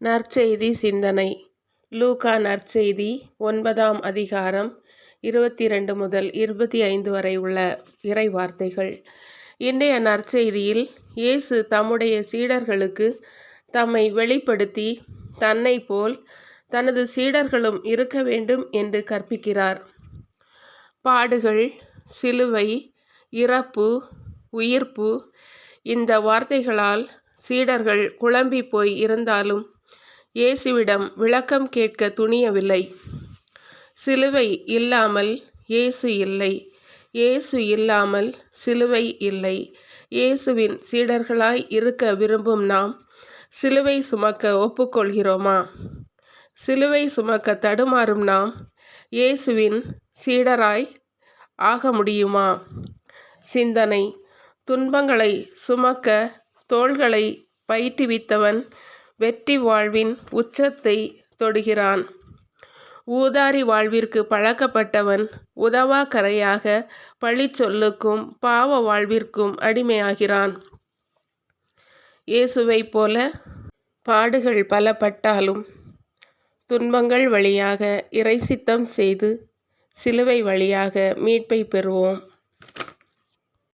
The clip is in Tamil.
நற்செய்தி சிந்தனை. லூகா நற்செய்தி ஒன்பதாம் அதிகாரம் இருபத்தி ரெண்டு முதல் இருபத்தி ஐந்து வரை உள்ள இறை வார்த்தைகள் இன்றைய நற்செய்தியில் இயேசு தம்முடைய சீடர்களுக்கு தம்மை வெளிப்படுத்தி தன்னை போல் தனது சீடர்களும் இருக்க வேண்டும் என்று கற்பிக்கிறார். பாடுகள் சிலுவை இறப்பு உயிர்ப்பு இந்த வார்த்தைகளால் சீடர்கள் குழம்பி போய் இருந்தாலும் இயேசுவிடம் விளக்கம் கேட்க துணியவில்லை. சிலுவை இல்லாமல் இயேசு இல்லை. இயேசு இல்லாமல் சிலுவை இல்லை. இயேசுவின் சீடர்களாய் இருக்க விரும்பும் நாம் சிலுவை சுமக்க ஒப்புக்கொள்கிறோமா? சிலுவை சுமக்க தடுமாறும் நாம் இயேசுவின் சீடராய் ஆக முடியுமா? சிந்தனை துன்பங்களை சுமக்க தோள்களை பயிற்றுவித்தவன் வெற்றி வாழ்வின் உச்சத்தை தொடுகிறான். ஊதாரி வாழ்விற்கு பழக்கப்பட்டவன் உதவா கரையாக பழிச்சொல்லுக்கும் பாவ வாழ்விற்கும் அடிமையாகிறான். இயேசுவை போல பாடுகள் பல பட்டாலும் துன்பங்கள் வழியாக இறைசித்தம் செய்து சிலுவை வழியாக மீட்பை பெறுவோம்.